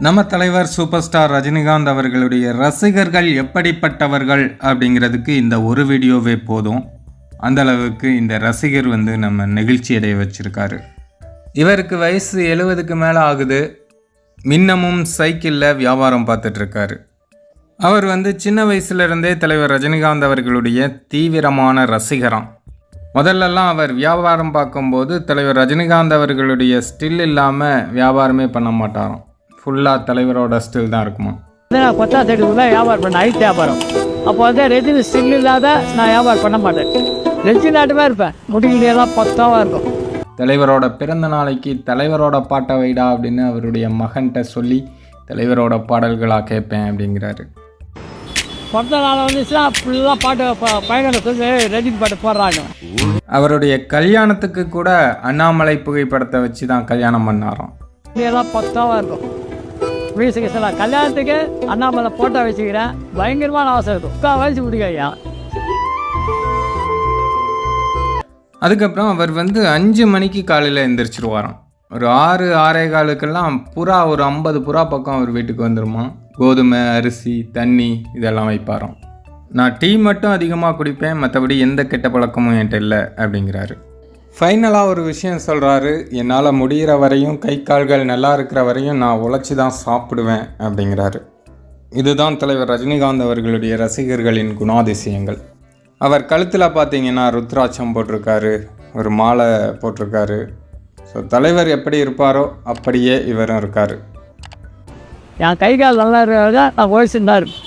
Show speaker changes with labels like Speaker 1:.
Speaker 1: நம்ம தலைவர் super star Rajinikanth அவர்களுடைய ரசிகர்கள் எப்படிப்பட்டவர்கள் அப்படிங்கிறதுக்கு இந்த ஒரு வீடியோவே போதும். அந்த அளவுக்கு இந்த ரசிகர் வந்து நம்ம நெகிழ்ச்சி அடைய வச்சுருக்காரு. இவருக்கு வயசு எழுபதுக்கு மேலே ஆகுது. மின்னமும் சைக்கிளில் வியாபாரம் பார்த்துட்ருக்காரு. அவர் வந்து சின்ன வயசுலேருந்தே தலைவர் ரஜினிகாந்த் அவர்களுடைய தீவிரமான ரசிகராம். முதல்லலாம் அவர் வியாபாரம் பார்க்கும்போது தலைவர் ரஜினிகாந்த் அவர்களுடைய ஸ்டில் இல்லாமல் வியாபாரமே பண்ண மாட்டாராம். ஃபுல்லாக தலைவரோட ஸ்டில் தான் இருக்குமா?
Speaker 2: நான் கொத்தா செடிக்குள்ள வியாபாரம் பண்ணேன் ஐஸ் வியாபாரம். அப்போ வந்து ரெஜினி ஸ்டில் இல்லாத நான் வியாபாரம் பண்ண மாட்டேன். ரெஜினி நாட்டுமே இருப்பேன். முடிகளெல்லாம் பத்தாவாக இருக்கும்.
Speaker 1: தலைவரோட பிறந்த நாளைக்கு தலைவரோட பாட்டை வைடா அப்படின்னு அவருடைய மகன்கிட்ட சொல்லி தலைவரோட பாடல்களாக கேட்பேன் அப்படிங்கிறாரு.
Speaker 2: பிறந்த நாள் வந்துச்சுன்னா ஃபுல்லாக பாட்டு பையனை சொல்லி ரெஜினி பாட்டு போடுறாங்க.
Speaker 1: அவருடைய கல்யாணத்துக்கு கூட அண்ணாமலை புகைப்படத்தை வச்சு தான் கல்யாணம் பண்ணாராம்.
Speaker 2: எல்லாம் பத்தாவாக இருக்கும். மியூசிக் கல்யாணத்துக்கு அண்ணாமலை போட்டோ வச்சுக்கிறேன். பயங்கரமான ஆசை இருக்கும். முக்கால் வயசு ஐயா
Speaker 1: அதுக்கப்புறம் அவர் வந்து அஞ்சு மணிக்கு காலையில் எந்திரிச்சிருவாராம். ஒரு ஆறு ஆறே காலுக்கெல்லாம் புறா ஒரு ஐம்பது புறா பக்கம் அவர் வீட்டுக்கு வந்துருமா. கோதுமை அரிசி தண்ணி இதெல்லாம் வைப்பாராம். நான் டீ மட்டும் அதிகமாக குடிப்பேன் மற்றபடி எந்த கெட்ட பழக்கமும் என்கிட்ட இல்லை அப்படிங்கிறாரு. ஃபைனலாக ஒரு விஷயம் சொல்கிறாரு என்னால் முடிகிற வரையும் கை கால்கள் நல்லா இருக்கிற வரையும் நான் உழைச்சி தான் சாப்பிடுவேன் அப்படிங்கிறாரு. இதுதான் தலைவர் ரஜினிகாந்த் அவர்களுடைய ரசிகர்களின் குணாதிசயங்கள். அவர் கழுத்தில் பார்த்தீங்கன்னா ருத்ராட்சம் போட்டிருக்காரு ஒரு மாலை போட்டிருக்காரு. ஸோ தலைவர் எப்படி இருப்பாரோ அப்படியே இவரும் இருக்கார்.
Speaker 2: என் கை கால் நல்லா இருக்கிறதா நான் வயசு தான் இருப்பேன்.